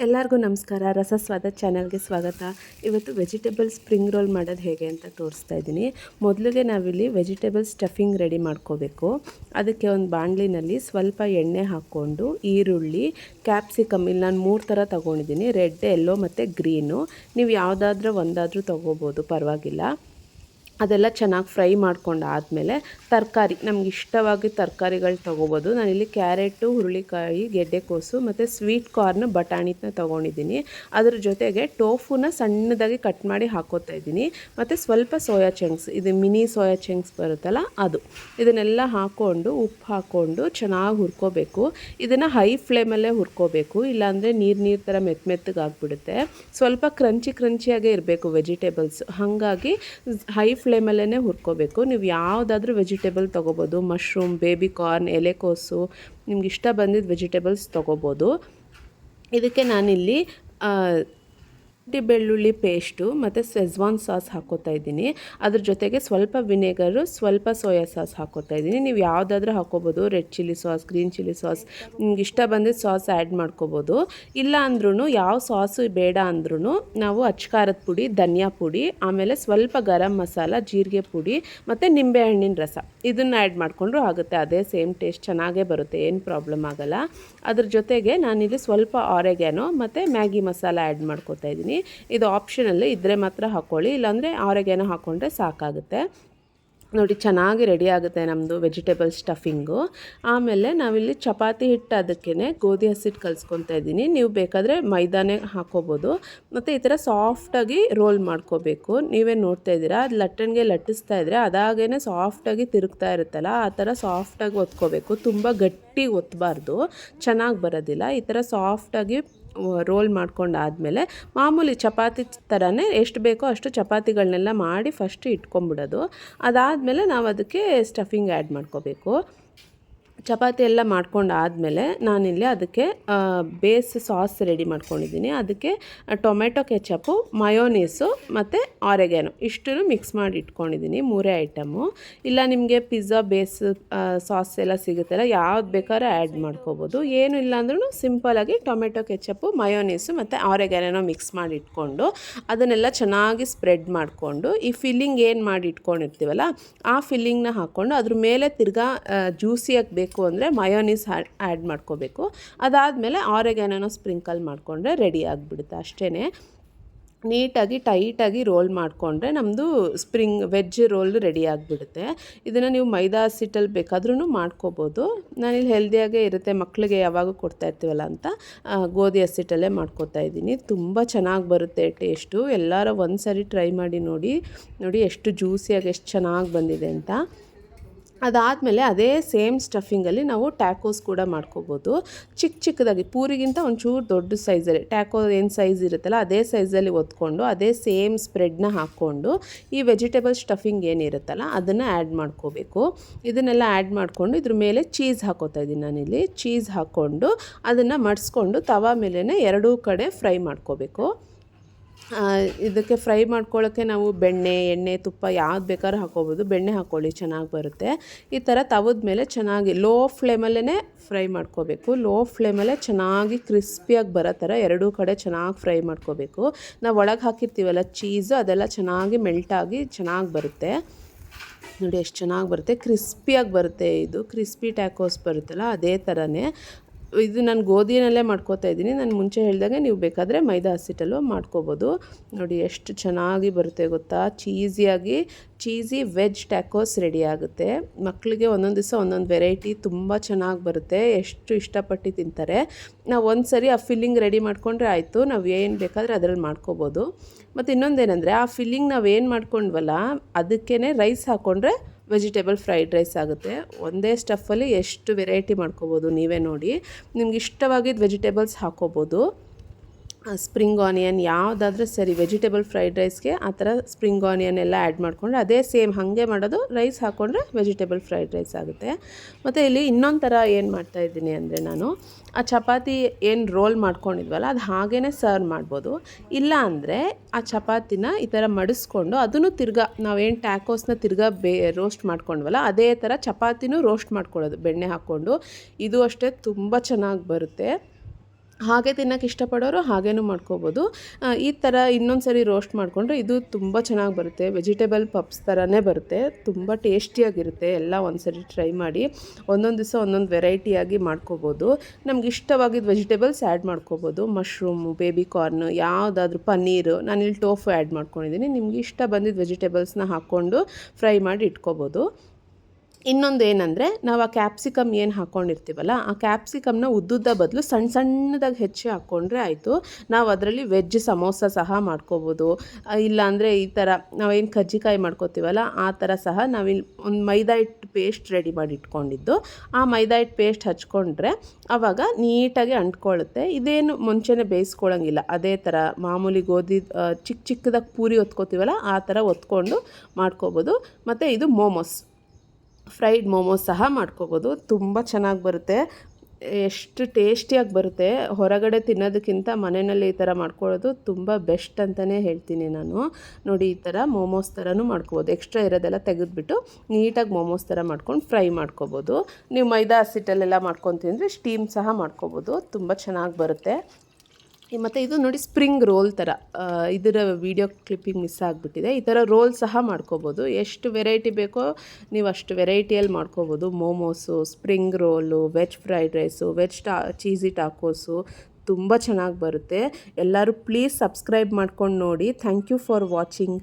ಎಲ್ಲರಿಗೂ ನಮಸ್ಕಾರ. ರಸಸ್ವಾದ ಚಾನಲ್ಗೆ ಸ್ವಾಗತ. ಇವತ್ತು ವೆಜಿಟೇಬಲ್ ಸ್ಪ್ರಿಂಗ್ ರೋಲ್ ಮಾಡೋದು ಹೇಗೆ ಅಂತ ತೋರಿಸ್ತಾ ಇದ್ದೀನಿ. ಮೊದಲಿಗೆ ನಾವಿಲ್ಲಿ ವೆಜಿಟೇಬಲ್ ಸ್ಟಫಿಂಗ್ ರೆಡಿ ಮಾಡ್ಕೋಬೇಕು. ಅದಕ್ಕೆ ಒಂದು ಬಾಣಲಿನಲ್ಲಿ ಸ್ವಲ್ಪ ಎಣ್ಣೆ ಹಾಕ್ಕೊಂಡು, ಈರುಳ್ಳಿ ಕ್ಯಾಪ್ಸಿಕಮ್ ಇಲ್ಲಿ ನಾನು ಮೂರು ಥರ ತೊಗೊಂಡಿದ್ದೀನಿ. ರೆಡ್ ಎಲ್ಲೋ ಮತ್ತು ಗ್ರೀನು ನೀವು ಯಾವುದಾದ್ರೂ ಒಂದಾದರೂ ತೊಗೋಬೋದು, ಪರವಾಗಿಲ್ಲ. ಅದೆಲ್ಲ ಚೆನ್ನಾಗಿ ಫ್ರೈ ಮಾಡ್ಕೊಂಡು ಆದಮೇಲೆ ತರಕಾರಿ, ನಮ್ಗೆ ಇಷ್ಟವಾಗಿ ತರಕಾರಿಗಳು ತೊಗೋಬೋದು. ನಾನಿಲ್ಲಿ ಕ್ಯಾರೆಟು, ಹುರುಳಿಕಾಯಿ, ಗೆಡ್ಡೆಕೋಸು ಮತ್ತು ಸ್ವೀಟ್ ಕಾರ್ನ್, ಬಟಾಣಿನ ತೊಗೊಂಡಿದ್ದೀನಿ. ಅದ್ರ ಜೊತೆಗೆ ಟೋಫುನ ಸಣ್ಣದಾಗಿ ಕಟ್ ಮಾಡಿ ಹಾಕೋತಾ ಇದ್ದೀನಿ. ಮತ್ತು ಸ್ವಲ್ಪ ಸೋಯಾ ಚಂಕ್ಸ್, ಇದು ಮಿನಿ ಸೋಯಾ ಚಂಕ್ಸ್ ಬರುತ್ತಲ್ಲ ಅದು. ಇದನ್ನೆಲ್ಲ ಹಾಕ್ಕೊಂಡು ಉಪ್ಪು ಹಾಕ್ಕೊಂಡು ಚೆನ್ನಾಗಿ ಹುರ್ಕೋಬೇಕು. ಇದನ್ನು ಹೈ ಫ್ಲೇಮಲ್ಲೇ ಹುರ್ಕೋಬೇಕು. ಇಲ್ಲಾಂದರೆ ನೀರು ನೀರು ಥರ ಮೆತ್ತ ಮೆತ್ತಗೆ ಆಗಿಬಿಡುತ್ತೆ. ಸ್ವಲ್ಪ ಕ್ರಂಚಿ ಕ್ರಂಚಿಯಾಗೇ ಇರಬೇಕು ವೆಜಿಟೇಬಲ್ಸ್. ಹಾಗಾಗಿ ಹೈ ಫ್ಲೇಮಲ್ಲೇ ಹುರ್ಕೋಬೇಕು. ನೀವು ಯಾವುದಾದ್ರೂ ವೆಜಿಟೇಬಲ್ ತೊಗೋಬೋದು. ಮಶ್ರೂಮ್ ಬೇಬಿ ಕಾರ್ನ್ ಎಲೆಕೋಸು ನಿಮ್ಗೆ ಇಷ್ಟ ಬಂದಿದ್ದ ವೆಜಿಟೇಬಲ್ಸ್ ತೊಗೋಬೋದು. ಇದಕ್ಕೆ ನಾನಿಲ್ಲಿ ಬೆಳ್ಳುಳ್ಳಿ ಪೇಸ್ಟು ಮತ್ತು ಸೆಜ್ವಾನ್ ಸಾಸ್ ಹಾಕೋತಾ ಇದ್ದೀನಿ. ಅದ್ರ ಜೊತೆಗೆ ಸ್ವಲ್ಪ ವಿನೆಗರು ಸ್ವಲ್ಪ ಸೋಯಾ ಸಾಸ್ ಹಾಕೋತಾ ಇದ್ದೀನಿ. ನೀವು ಯಾವುದಾದ್ರೂ ಹಾಕೋಬೋದು red chilli sauce green chilli sauce ನಿಮ್ಗೆ ಇಷ್ಟ ಬಂದಿದ್ದ ಸಾಸ್ ಆ್ಯಡ್ ಮಾಡ್ಕೋಬೋದು. ಇಲ್ಲ ಅಂದ್ರೂ ಯಾವ ಸಾಸು ಬೇಡ ಅಂದ್ರೂ ನಾವು ಅಚ್ಕಾರದ ಪುಡಿ, ಧನಿಯಾ ಪುಡಿ, ಆಮೇಲೆ ಸ್ವಲ್ಪ ಗರಂ ಮಸಾಲ, ಜೀರಿಗೆ ಪುಡಿ ಮತ್ತು ನಿಂಬೆಹಣ್ಣಿನ ರಸ. ಇದನ್ನು ಆ್ಯಡ್ ಮಾಡಿಕೊಂಡ್ರು ಆಗುತ್ತೆ. ಅದೇ ಸೇಮ್ ಟೇಸ್ಟ್ ಚೆನ್ನಾಗೇ ಬರುತ್ತೆ. ಏನು ಪ್ರಾಬ್ಲಮ್ ಆಗೋಲ್ಲ. ಅದ್ರ ಜೊತೆಗೆ ನಾನಿಲ್ಲಿ ಸ್ವಲ್ಪ ಆರೆಗ್ಯಾನೋ ಮತ್ತು ಮ್ಯಾಗಿ ಮಸಾಲ ಆ್ಯಡ್ ಮಾಡ್ಕೋತಾ ಇದ್ದೀನಿ. ಇದು ಆಪ್ಷನಲ್ಲಿ ಇದ್ದರೆ ಮಾತ್ರ ಹಾಕ್ಕೊಳ್ಳಿ ಇಲ್ಲಾಂದರೆ ಆರೋಗ್ಯನ ಹಾಕ್ಕೊಂಡ್ರೆ ಸಾಕಾಗುತ್ತೆ. ನೋಡಿ, ಚೆನ್ನಾಗಿ ರೆಡಿ ಆಗುತ್ತೆ ನಮ್ಮದು ವೆಜಿಟೇಬಲ್ ಸ್ಟಫಿಂಗು ಆಮೇಲೆ ನಾವಿಲ್ಲಿ ಚಪಾತಿ ಹಿಟ್ಟು ಅದಕ್ಕೇ ಗೋಧಿ ಹಸಿಟ್ಟು ಕಲಿಸ್ಕೊತಾ ಇದ್ದೀನಿ. ನೀವು ಬೇಕಾದರೆ ಮೈದಾನೇ ಹಾಕೋಬೋದು. ಮತ್ತು ಈ ಥರ ಸಾಫ್ಟಾಗಿ ರೋಲ್ ಮಾಡ್ಕೋಬೇಕು. ನೀವೇ ನೋಡ್ತಾ ಇದ್ದೀರಾ? ಅದು ಲಟ್ಟಣಿಗೆ ಲಟ್ಟಿಸ್ತಾ ಇದ್ದರೆ ಅದಾಗೇ ಸಾಫ್ಟಾಗಿ ತಿರುಗ್ತಾ ಇರುತ್ತಲ್ಲ, ಆ ಥರ ಸಾಫ್ಟಾಗಿ ಒತ್ಕೋಬೇಕು. ತುಂಬ ಗಟ್ಟಿ ಒತ್ತಬಾರ್ದು ಚೆನ್ನಾಗಿ ಬರೋದಿಲ್ಲ. ಈ ಥರ ಸಾಫ್ಟಾಗಿ ರೋಲ್ ಮಾಡ್ಕೊಂಡಾದಮೇಲೆ ಮಾಮೂಲಿ ಚಪಾತಿ ಥರನೇ ಎಷ್ಟು ಬೇಕೋ ಅಷ್ಟು ಚಪಾತಿಗಳನ್ನೆಲ್ಲ ಮಾಡಿ ಫಸ್ಟ್ ಇಟ್ಕೊಂಬಿಡೋದು. ಅದಾದಮೇಲೆ ನಾವು ಅದಕ್ಕೆ ಸ್ಟಫಿಂಗ್ ಆ್ಯಡ್ ಮಾಡ್ಕೋಬೇಕು. ಚಪಾತಿ ಎಲ್ಲ ಮಾಡ್ಕೊಂಡು ಆದಮೇಲೆ ನಾನಿಲ್ಲಿ ಅದಕ್ಕೆ ಬೇಸ್ ಸಾಸ್ ರೆಡಿ ಮಾಡ್ಕೊಂಡಿದ್ದೀನಿ. ಅದಕ್ಕೆ ಟೊಮೆಟೊ ಕೆಚಪ್ಪು, ಮಯೋನೀಸು ಮತ್ತು ಆರೆಗ್ಯಾನು ಇಷ್ಟು ಮಿಕ್ಸ್ ಮಾಡಿ ಇಟ್ಕೊಂಡಿದ್ದೀನಿ, ಮೂರೇ ಐಟಮು. ಇಲ್ಲ ನಿಮಗೆ ಪಿಜ್ಜಾ ಬೇಸ್ ಸಾಸ್ ಎಲ್ಲ ಸಿಗುತ್ತಲ್ಲ, ಯಾವ್ದು ಬೇಕಾದ್ರೂ ಆ್ಯಡ್ ಮಾಡ್ಕೋಬೋದು. ಏನು ಇಲ್ಲ ಅಂದ್ರೂ ಸಿಂಪಲಾಗಿ ಟೊಮೆಟೊ ಕೆಚಪ್ಪು, ಮಯೋನೀಸು ಮತ್ತು ಆರೆಗ್ಯಾನೋ ಮಿಕ್ಸ್ ಮಾಡಿ ಇಟ್ಕೊಂಡು, ಅದನ್ನೆಲ್ಲ ಚೆನ್ನಾಗಿ ಸ್ಪ್ರೆಡ್ ಮಾಡಿಕೊಂಡು, ಈ ಫಿಲ್ಲಿಂಗ್ ಏನು ಮಾಡಿ ಇಟ್ಕೊಂಡಿರ್ತೀವಲ್ಲ, ಆ ಫಿಲ್ಲಿಂಗ್ನ ಹಾಕ್ಕೊಂಡು ಅದ್ರ ಮೇಲೆ ತಿರ್ಗಾ ಜ್ಯೂಸಿಯಾಗಿ ಬೇಕು ಅಂದರೆ ಮಯೋನೀಸ್ ಆ್ಯಡ್ ಮಾಡ್ಕೋಬೇಕು. ಅದಾದಮೇಲೆ ಆರೆಗ್ಯಾನೋ ಸ್ಪ್ರಿಂಕಲ್ ಮಾಡಿಕೊಂಡ್ರೆ ರೆಡಿ ಆಗಿಬಿಡುತ್ತೆ ಅಷ್ಟೇ ನೀಟಾಗಿ ಟೈಟಾಗಿ ರೋಲ್ ಮಾಡಿಕೊಂಡ್ರೆ ನಮ್ಮದು ಸ್ಪ್ರಿಂಗ್ ವೆಜ್ ರೋಲ್ ರೆಡಿ ಆಗಿಬಿಡುತ್ತೆ. ಇದನ್ನು ನೀವು ಮೈದಾ ಹಸಿಟ್ಟಲ್ಲಿ ಬೇಕಾದ್ರೂ ಮಾಡ್ಕೋಬೋದು. ನಾನಿಲ್ಲಿ ಹೆಲ್ದಿಯಾಗೇ ಇರುತ್ತೆ ಮಕ್ಕಳಿಗೆ ಯಾವಾಗ ಕೊಡ್ತಾ ಇರ್ತೀವಲ್ಲ ಅಂತ ಗೋಧಿ ಹಸಿಟ್ಟಲ್ಲೇ ಮಾಡ್ಕೋತಾ ಇದ್ದೀನಿ. ತುಂಬ ಚೆನ್ನಾಗಿ ಬರುತ್ತೆ ಟೇಸ್ಟು ಎಲ್ಲರೂ ಒಂದು ಸರಿ ಟ್ರೈ ಮಾಡಿ ನೋಡಿ ನೋಡಿ ಎಷ್ಟು ಜ್ಯೂಸಿಯಾಗಿ ಎಷ್ಟು ಚೆನ್ನಾಗಿ ಬಂದಿದೆ ಅಂತ. ಅದಾದಮೇಲೆ ಅದೇ ಸೇಮ್ ಸ್ಟಫಿಂಗಲ್ಲಿ ನಾವು ಟ್ಯಾಕೋಸ್ ಕೂಡ ಮಾಡ್ಕೋಬೋದು. ಚಿಕ್ಕ ಚಿಕ್ಕದಾಗಿ, ಪೂರಿಗಿಂತ ಒಂಚೂರು ದೊಡ್ಡ ಸೈಜಲ್ಲಿ, ಟ್ಯಾಕೋ ಏನು ಸೈಜ್ ಇರುತ್ತಲ್ಲ ಅದೇ ಸೈಜಲ್ಲಿ ಒತ್ಕೊಂಡು, ಅದೇ ಸೇಮ್ ಸ್ಪ್ರೆಡ್ನ ಹಾಕ್ಕೊಂಡು ಈ ವೆಜಿಟೇಬಲ್ ಸ್ಟಫಿಂಗ್ ಏನಿರುತ್ತಲ್ಲ ಅದನ್ನು ಆ್ಯಡ್ ಮಾಡ್ಕೋಬೇಕು. ಇದನ್ನೆಲ್ಲ ಆ್ಯಡ್ ಮಾಡಿಕೊಂಡು ಇದ್ರ ಮೇಲೆ ಚೀಸ್ ಹಾಕೋತಾ ಇದ್ದೀನಿ ನಾನಿಲ್ಲಿ. ಚೀಸ್ ಹಾಕ್ಕೊಂಡು ಅದನ್ನು ಮಡಿಸ್ಕೊಂಡು ತವಾ ಮೇಲೇ ಎರಡೂ ಕಡೆ ಫ್ರೈ ಮಾಡ್ಕೋಬೇಕು. ಇದಕ್ಕೆ ಫ್ರೈ ಮಾಡ್ಕೊಳ್ಳೋಕ್ಕೆ ನಾವು ಬೆಣ್ಣೆ, ಎಣ್ಣೆ, ತುಪ್ಪ ಯಾವ್ದು ಬೇಕಾದ್ರೂ ಹಾಕೋಬೋದು ಬೆಣ್ಣೆ ಹಾಕ್ಕೊಳ್ಳಿ, ಚೆನ್ನಾಗಿ ಬರುತ್ತೆ. ಈ ಥರ ತವದ ಮೇಲೆ ಚೆನ್ನಾಗಿ ಲೋ ಫ್ಲೇಮಲ್ಲೇ ಫ್ರೈ ಮಾಡ್ಕೋಬೇಕು. ಲೋ ಫ್ಲೇಮಲ್ಲೇ ಚೆನ್ನಾಗಿ ಕ್ರಿಸ್ಪಿಯಾಗಿ ಬರೋ ಥರ ಎರಡೂ ಕಡೆ ಚೆನ್ನಾಗಿ ಫ್ರೈ ಮಾಡ್ಕೋಬೇಕು. ನಾವು ಒಳಗೆ ಹಾಕಿರ್ತೀವಲ್ಲ, ಚೀಸು, ಅದೆಲ್ಲ ಚೆನ್ನಾಗಿ ಮೆಲ್ಟಾಗಿ ಚೆನ್ನಾಗಿ ಬರುತ್ತೆ. ನೋಡಿ, ಎಷ್ಟು ಚೆನ್ನಾಗಿ ಬರುತ್ತೆ. ಕ್ರಿಸ್ಪಿಯಾಗಿ ಬರುತ್ತೆ ಇದು. ಕ್ರಿಸ್ಪಿ ಟ್ಯಾಕೋಸ್ ಬರುತ್ತಲ್ಲ, ಅದೇ ಥರನೇ. ಇದು ನಾನು ಗೋಧಿನಲ್ಲೇ ಮಾಡ್ಕೋತಾ ಇದ್ದೀನಿ. ನಾನು ಮುಂಚೆ ಹೇಳಿದಾಗ ನೀವು ಬೇಕಾದರೆ ಮೈದಾ ಹಸಿಟ್ಟಲ್ಲೂ ಮಾಡ್ಕೋಬೋದು. ನೋಡಿ ಎಷ್ಟು ಚೆನ್ನಾಗಿ ಬರುತ್ತೆ ಗೊತ್ತಾ? ಚೀಸಿಯಾಗಿ, ಚೀಸಿ ವೆಜ್ ಟ್ಯಾಕೋಸ್ ರೆಡಿ ಆಗುತ್ತೆ. ಮಕ್ಕಳಿಗೆ ಒಂದೊಂದು ದಿವಸ ಒಂದೊಂದು ವೆರೈಟಿ ತುಂಬ ಚೆನ್ನಾಗಿ ಬರುತ್ತೆ. ಎಷ್ಟು ಇಷ್ಟಪಟ್ಟು ತಿಂತಾರೆ. ನಾವು ಒಂದು ಸರಿ ಆ ಫಿಲ್ಲಿಂಗ್ ರೆಡಿ ಮಾಡಿಕೊಂಡ್ರೆ ಆಯಿತು. ನಾವು ಏನು ಬೇಕಾದರೆ ಅದರಲ್ಲಿ ಮಾಡ್ಕೋಬೋದು. ಮತ್ತು ಇನ್ನೊಂದೇನೆಂದರೆ ಆ ಫಿಲ್ಲಿಂಗ್ ನಾವು ಏನು ಮಾಡ್ಕೊಂಡ್ವಲ್ಲ ಅದಕ್ಕೇ ರೈಸ್ ಹಾಕ್ಕೊಂಡ್ರೆ ವೆಜಿಟೇಬಲ್ ಫ್ರೈಡ್ ರೈಸ್ ಆಗುತ್ತೆ. ಒಂದೇ ಸ್ಟಫಲ್ಲಿ ಎಷ್ಟು ವೆರೈಟಿ ಮಾಡ್ಕೋಬೋದು ನೀವೇ ನೋಡಿ. ನಿಮ್ಗೆ ಇಷ್ಟವಾಗಿದ್ದ ವೆಜಿಟೇಬಲ್ಸ್ ಹಾಕೋಬೋದು. ಸ್ಪ್ರಿಂಗ್ ಆನಿಯನ್ ಯಾವುದಾದ್ರೂ ಸರಿ ವೆಜಿಟೇಬಲ್ ಫ್ರೈಡ್ ರೈಸ್ಗೆ ಆ ಥರ ಸ್ಪ್ರಿಂಗ್ ಆನಿಯನ್ ಎಲ್ಲ ಆ್ಯಡ್ ಮಾಡಿಕೊಂಡ್ರೆ ಅದೇ ಸೇಮ್ ಹಾಗೆ ಮಾಡೋದು ರೈಸ್ ಹಾಕ್ಕೊಂಡ್ರೆ ವೆಜಿಟೇಬಲ್ ಫ್ರೈಡ್ ರೈಸ್ ಆಗುತ್ತೆ. ಮತ್ತು ಇಲ್ಲಿ ಇನ್ನೊಂದು ಥರ ಏನು ಮಾಡ್ತಾ ಇದ್ದೀನಿ ಅಂದರೆ ನಾನು, ಆ ಚಪಾತಿ ಏನು ರೋಲ್ ಮಾಡ್ಕೊಂಡಿದ್ವಲ್ಲ, ಅದು ಹಾಗೇ ಸರ್ವ್ ಮಾಡ್ಬೋದು. ಇಲ್ಲ ಅಂದರೆ ಆ ಚಪಾತಿನ ಈ ಥರ ಮಡಿಸ್ಕೊಂಡು ಅದನ್ನು ತಿರ್ಗಾ, ನಾವೇನು ಟ್ಯಾಕೋಸ್ನ ತಿರ್ಗಾ ಬೇ ರೋಸ್ಟ್ ಮಾಡ್ಕೊಂಡ್ವಲ್ಲ, ಅದೇ ಥರ ಚಪಾತಿನೂ ರೋಸ್ಟ್ ಮಾಡ್ಕೊಳ್ಳೋದು, ಬೆಣ್ಣೆ ಹಾಕ್ಕೊಂಡು. ಇದು ಅಷ್ಟೇ ತುಂಬ ಚೆನ್ನಾಗಿ ಬರುತ್ತೆ. ಹಾಗೆ ತಿನ್ನೋಕೆ ಇಷ್ಟಪಡೋರು ಹಾಗೇನೂ ಮಾಡ್ಕೋಬೋದು. ಈ ಥರ ಇನ್ನೊಂದು ಸರಿ ರೋಸ್ಟ್ ಮಾಡಿಕೊಂಡ್ರೆ ಇದು ತುಂಬ ಚೆನ್ನಾಗಿ ಬರುತ್ತೆ. ವೆಜಿಟೇಬಲ್ ಪಪ್ಸ್ ಥರನೇ ಬರುತ್ತೆ. ತುಂಬ ಟೇಸ್ಟಿಯಾಗಿರುತ್ತೆ ಎಲ್ಲ ಒಂದು ಸರಿ ಟ್ರೈ ಮಾಡಿ ಒಂದೊಂದು ದಿವಸ ಒಂದೊಂದು ವೆರೈಟಿಯಾಗಿ ಮಾಡ್ಕೋಬೋದು. ನಮ್ಗೆ ಇಷ್ಟವಾಗಿದ್ದ ವೆಜಿಟೇಬಲ್ಸ್ ಆ್ಯಡ್ ಮಾಡ್ಕೋಬೋದು. ಮಶ್ರೂಮು ಬೇಬಿ ಕಾರ್ನ್ ಯಾವುದಾದ್ರೂ ಪನ್ನೀರು, ನಾನಿಲ್ಲಿ ಟೋಫು ಆ್ಯಡ್ ಮಾಡ್ಕೊಂಡಿದ್ದೀನಿ ನಿಮ್ಗೆ ಇಷ್ಟ ಬಂದಿದ್ದ ವೆಜಿಟೇಬಲ್ಸ್ನ ಹಾಕ್ಕೊಂಡು ಫ್ರೈ ಮಾಡಿ ಇಟ್ಕೋಬೋದು. ಇನ್ನೊಂದು ಏನಂದರೆ ನಾವು ಆ ಕ್ಯಾಪ್ಸಿಕಮ್ ಏನು ಹಾಕ್ಕೊಂಡಿರ್ತೀವಲ್ಲ ಆ ಕ್ಯಾಪ್ಸಿಕಮ್ನ ಉದ್ದುದ್ದ ಬದಲು ಸಣ್ಣ ಸಣ್ಣದಾಗಿ ಹೆಚ್ಚಿ ಹಾಕ್ಕೊಂಡ್ರೆ ಆಯಿತು. ನಾವು ಅದರಲ್ಲಿ ವೆಜ್ ಸಮೋಸ ಸಹ ಮಾಡ್ಕೋಬೋದು. ಇಲ್ಲಾಂದರೆ ಈ ಥರ ನಾವೇನು ಕಜ್ಜಿಕಾಯಿ ಮಾಡ್ಕೋತೀವಲ್ಲ, ಆ ಥರ ಸಹ ನಾವಿಲ್ಲಿ ಒಂದು ಮೈದಾ ಹಿಟ್ಟು ಪೇಸ್ಟ್ ರೆಡಿ ಮಾಡಿ ಇಟ್ಕೊಂಡಿದ್ದು. ಆ ಮೈದಾ ಹಿಟ್ಟು ಪೇಸ್ಟ್ ಹಚ್ಕೊಂಡ್ರೆ ಆವಾಗ ನೀಟಾಗಿ ಅಂಟ್ಕೊಳ್ಳುತ್ತೆ ಇದೇನು ಮುಂಚೆನೇ ಬೇಯಿಸ್ಕೊಳ್ಳೋಂಗಿಲ್ಲ ಅದೇ ಥರ ಮಾಮೂಲಿ ಗೋಧಿ ಚಿಕ್ಕ ಚಿಕ್ಕದಾಗಿ ಪೂರಿ ಒತ್ಕೋತೀವಲ್ಲ, ಆ ಥರ ಒತ್ಕೊಂಡು ಮಾಡ್ಕೋಬೋದು. ಮತ್ತು ಇದು ಮೋಮೋಸ್. ಫ್ರೈಡ್ ಮೋಮೋಸ್ ಸಹ ಮಾಡ್ಕೋಬೋದು. ತುಂಬ ಚೆನ್ನಾಗಿ ಬರುತ್ತೆ. ಎಷ್ಟು ಟೇಸ್ಟಿಯಾಗಿ ಬರುತ್ತೆ. ಹೊರಗಡೆ ತಿನ್ನೋದಕ್ಕಿಂತ ಮನೆಯಲ್ಲಿ ಈ ಥರ ಮಾಡ್ಕೊಳ್ಳೋದು ತುಂಬ ಬೆಸ್ಟ್ ಅಂತಲೇ ಹೇಳ್ತೀನಿ ನಾನು. ನೋಡಿ, ಈ ಥರ ಮೋಮೋಸ್ ಥರನೂ ಮಾಡ್ಕೋಬೋದು. ಎಕ್ಸ್ಟ್ರಾ ಇರೋದೆಲ್ಲ ತೆಗೆದುಬಿಟ್ಟು ನೀಟಾಗಿ ಮೋಮೋಸ್ ಥರ ಮಾಡ್ಕೊಂಡು ಫ್ರೈ ಮಾಡ್ಕೋಬೋದು. ನೀವು ಮೈದಾ ಹಸಿಟ್ಟಲ್ಲೆಲ್ಲ ಮಾಡ್ಕೊಂಡು ತಿಂದರೆ ಸ್ಟೀಮ್ ಸಹ ಮಾಡ್ಕೋಬೋದು. ತುಂಬ ಚೆನ್ನಾಗಿ ಬರುತ್ತೆ. ಮತ್ತು ಇದು ನೋಡಿ ಸ್ಪ್ರಿಂಗ್ ರೋಲ್ ಥರ ಇದರ ವಿಡಿಯೋ ಕ್ಲಿಪ್ಪಿಂಗ್ ಮಿಸ್ ಆಗಿಬಿಟ್ಟಿದೆ. ಈ ಥರ ರೋಲ್ ಸಹ ಮಾಡ್ಕೋಬೋದು. ಎಷ್ಟು ವೆರೈಟಿ ಬೇಕೋ ನೀವು ಅಷ್ಟು ವೆರೈಟಿಯಲ್ಲಿ ಮಾಡ್ಕೋಬೋದು. Momos spring roll veg fried rice veg ಟಾ ಚೀಸಿ ಟಾಕೋಸು ತುಂಬ ಚೆನ್ನಾಗಿ ಬರುತ್ತೆ. ಎಲ್ಲರೂ ಪ್ಲೀಸ್ ಸಬ್ಸ್ಕ್ರೈಬ್ ಮಾಡ್ಕೊಂಡು ನೋಡಿ. Thank you for watching